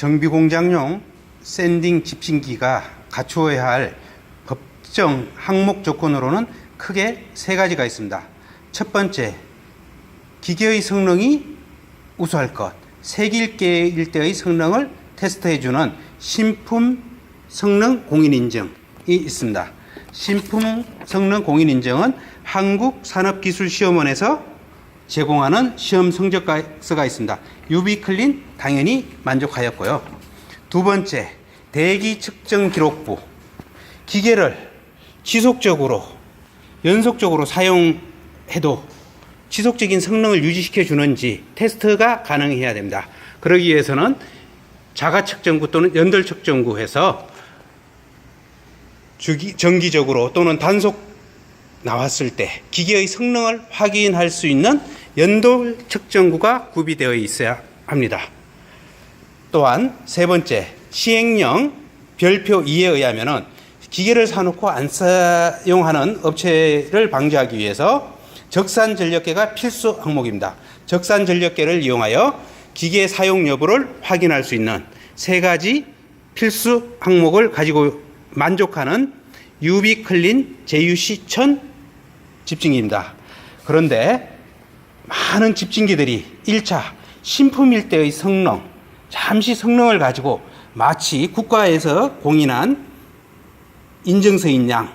정비 공장용 샌딩 집신기가 갖추어야 할 법정 항목 조건으로는 크게 세 가지가 있습니다. 첫 번째, 기계의 성능이 우수할 것, 세길계일 때의 성능을 테스트해주는 신품 성능 공인 인증이 있습니다. 신품 성능 공인 인증은 한국산업기술시험원에서 제공하는 시험 성적서가 있습니다. 유비클린 당연히 만족하였고요. 두 번째, 대기 측정 기록부. 기계를 지속적으로 연속적으로 사용해도 지속적인 성능을 유지시켜 주는지 테스트가 가능해야 됩니다. 그러기 위해서는 자가 측정구 또는 연돌 측정구에서 주기, 정기적으로 또는 단속 나왔을 때 기계의 성능을 확인할 수 있는 연돌 측정구가 구비되어 있어야 합니다. 또한 세 번째 시행령 별표 2에 의하면은 기계를 사놓고 안 사용하는 업체를 방지하기 위해서 적산 전력계가 필수 항목입니다. 적산 전력계를 이용하여 기계 사용 여부를 확인할 수 있는 세 가지 필수 항목을 가지고 만족하는 유비 클린 JUC 1000 집중기입니다. 그런데 많은 집진기들이 1차 신품일 때의 성능, 잠시 성능을 가지고 마치 국가에서 공인한 인증서인 양,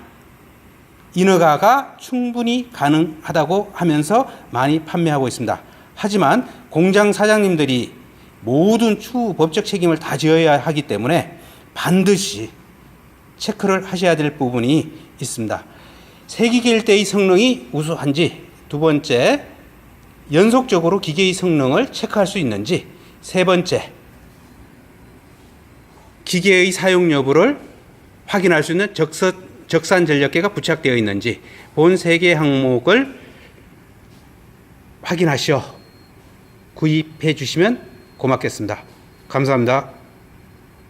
인허가가 충분히 가능하다고 하면서 많이 판매하고 있습니다. 하지만 공장 사장님들이 모든 추후 법적 책임을 다 지어야 하기 때문에 반드시 체크를 하셔야 될 부분이 있습니다. 세기계일 때의 성능이 우수한지, 두 번째, 연속적으로 기계의 성능을 체크할 수 있는지, 세 번째, 기계의 사용 여부를 확인할 수 있는 적서, 적산 전력계가 부착되어 있는지, 본 세 개 항목을 확인하시어 구입해 주시면 고맙겠습니다. 감사합니다.